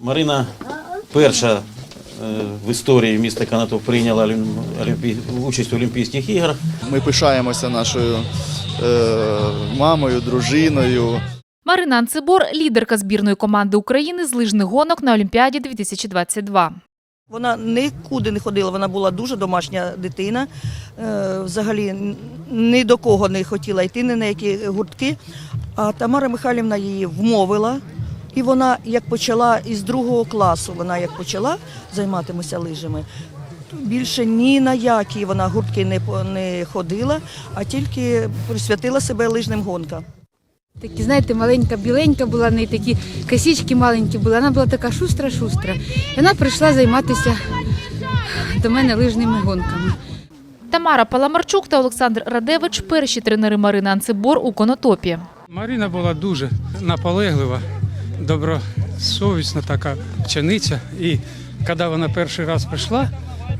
Марина перша е, в історії міста Канатоп прийняла олім- олімпі- участь у Олімпійських іграх. Ми пишаємося нашою е, мамою, дружиною. Марина Анцибор – лідерка збірної команди України з лижних гонок на Олімпіаді 2022. Вона нікуди не ходила, вона була дуже домашня дитина. Е, Взагалі ні до кого не хотіла йти, ні на які гуртки. А Тамара Михайлівна її вмовила. І вона як почала із другого класу, вона як почала займатися лижами, то більше ні на які вона гуртки не, по- не ходила, а тільки присвятила себе лижним гонкам. Такі, знаєте, маленька, біленька була, в неї такі косички маленькі були. Вона була така шустра-шустра. І вона прийшла займатися до мене лижними гонками. Тамара Паламарчук та Олександр Радевич – перші тренери Марини Анцибор у Конотопі. Марина була дуже наполеглива, добросовісна така вчениця. І коли вона перший раз прийшла,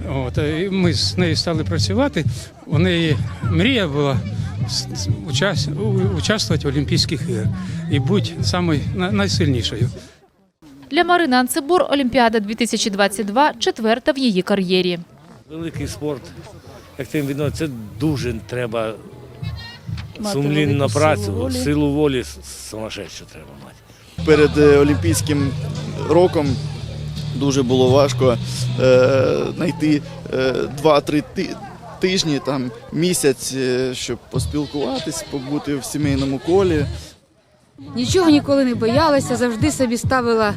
от, і ми з нею стали працювати, у неї мрія була участвувати в Олімпійських іграх і бути самою найсильнішою. Для Марини Анцибор Олімпіада 2022 – четверта в її кар'єрі. Великий спорт, як тим відноситься, це дуже треба сумлінна велику працю, силу волі. силу волі сумасшедшу треба мати. Перед е, Олімпійським роком дуже було важко е, знайти е, 2-3 ти- тижні, там, місяць, е, щоб поспілкуватись, побути в сімейному колі. Нічого ніколи не боялася, завжди собі ставила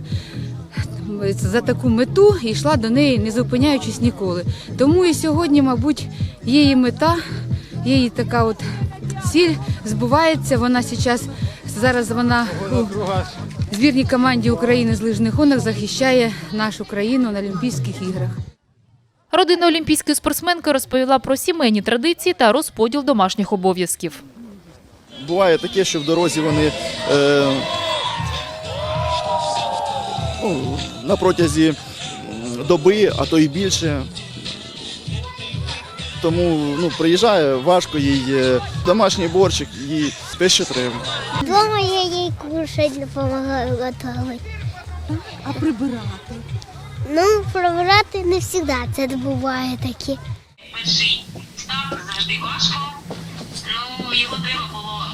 за таку мету і йшла до неї, не зупиняючись ніколи. Тому і сьогодні, мабуть, її мета, її така от ціль збувається. Вона зараз, зараз вона збірній команді України з лижних гонок захищає нашу країну на Олімпійських іграх. Родина олімпійської спортсменки розповіла про сімейні традиції та розподіл домашніх обов'язків. Буває таке, що в дорозі вони е, ну, на протязі доби, а то й більше. Тому ну, приїжджає, важко їй е, домашній борщик, їй те, що треба. Дома я ей кушать допомагаю готувати. А прибирати? Ну, прибирати не завжди це буває таке. перший старт завжди важко. Ну, його треба було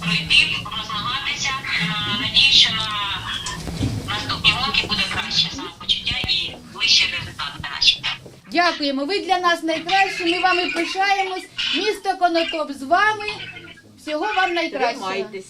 пройти, розмагатися. На- Надію, що на Дякуємо. Ви для нас найкращі. Ми вами пишаємось. Місто Конотоп з вами. Всього вам найкращого. Тримайтесь.